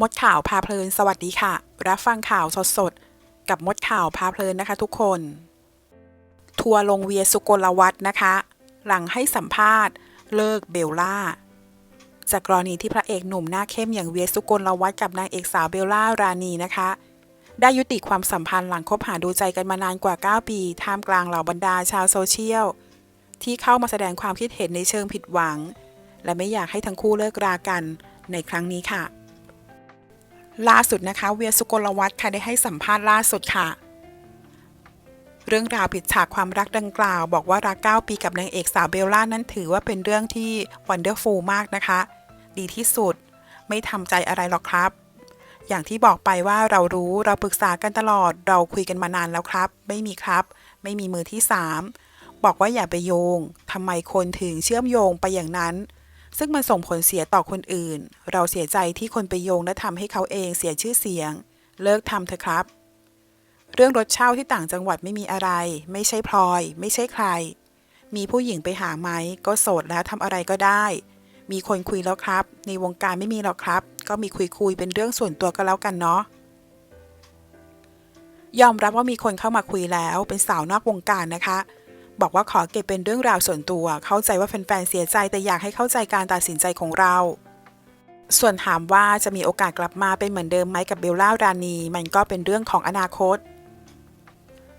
มดข่าวพาเพลินสวัสดีค่ะ รับฟังข่าวสดๆกับมดข่าวพาเพลินนะคะทุกคน ทัวร์ลงเวียสุกลวัฒนะคะ หลังให้สัมภาษณ์ เลิกเบลล่า จากกรณีที่พระเอกหนุ่มหน้าเข้มอย่างเวียสุกลวัฒกับนางเอกสาวเบลล่ารานีนะคะ ได้ยุติความสัมพันธ์หลังคบหาดูใจกันมานานกว่า 9 ปีท่ามกลางเหล่าบรรดาชาวโซเชียล ที่เข้ามาแสดงความคิดเห็นในเชิงผิดหวัง และไม่อยากให้ทั้งคู่เลิกรากันในครั้งนี้ค่ะ ล่าสุดนะคะ เวียสุกลวัฒน์ค่ะได้ให้สัมภาษณ์ล่าสุดค่ะ เรื่องราวผิดฉากความรักดังกล่าว บอกว่ารัก 9 ปีกับนางเอกสาวเบลล่านั้นถือว่าเป็นเรื่องที่วันเดอร์ฟูลมากนะคะ ดีที่สุด ไม่ทำใจอะไรหรอกครับ อย่างที่บอกไปว่าเรารู้เราปรึกษากันตลอด เราคุยกันมานานแล้วครับ ไม่มีครับ ไม่มีมือที่สามบอกว่าอย่าไปโยงทำไมคนถึงเชื่อมโยงไปอย่างนั้น ซึ่งมันส่งผลเสียต่อคนอื่น เราเสียใจที่คนไปโยงและทำให้เขาเองเสียชื่อเสียง เลิกทำเถอะครับ เรื่องรถเช่าที่ต่างจังหวัดไม่มีอะไร ไม่ใช่พลอย ไม่ใช่ใคร มีผู้หญิงไปหาไหมก็โสดแล้วทำอะไรก็ได้ มีคนคุยแล้วครับ ในวงการไม่มีหรอกครับ ก็มีคุยคุยๆเป็นเรื่องส่วนตัวก็แล้วกันเนาะยอมรับว่ามีคนเข้ามาคุยแล้วเป็นสาวนอกวงการนะคะ บอกว่าขอเก็บเป็นเรื่องราวส่วนตัว เข้าใจว่าแฟนๆเสียใจแต่อยากให้เข้าใจการตัดสินใจของเรา ส่วนถามว่าจะมีโอกาสกลับมาเป็นเหมือนเดิมไหมกับเบลล่ารานี มันก็เป็นเรื่องของอนาคต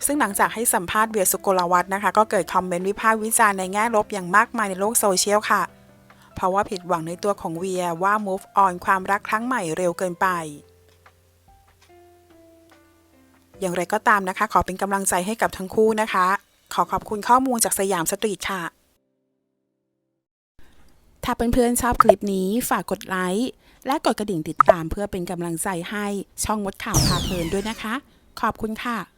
ซึ่งหลังจากให้สัมภาษณ์เวียสุโกลวัฒน์นะคะ ก็เกิดคอมเมนต์วิพากษ์วิจารณ์ในแง่ลบอย่างมากมายในโลกโซเชียลค่ะ เพราะว่าผิดหวังในตัวของเวียว่า move on ความรักครั้งใหม่เร็วเกินไปอย่างไรก็ตามนะคะ ขอเป็นกำลังใจให้กับทั้งคู่นะคะ ขอขอบคุณข้อมูลจากสยามสตรีทค่ะ ถ้าเพื่อนๆชอบคลิปนี้ฝากกดไลค์และกดกระดิ่งติดตามเพื่อเป็นกำลังใจให้ช่องมดข่าวพาเพลินด้วยนะคะ ขอบคุณค่ะ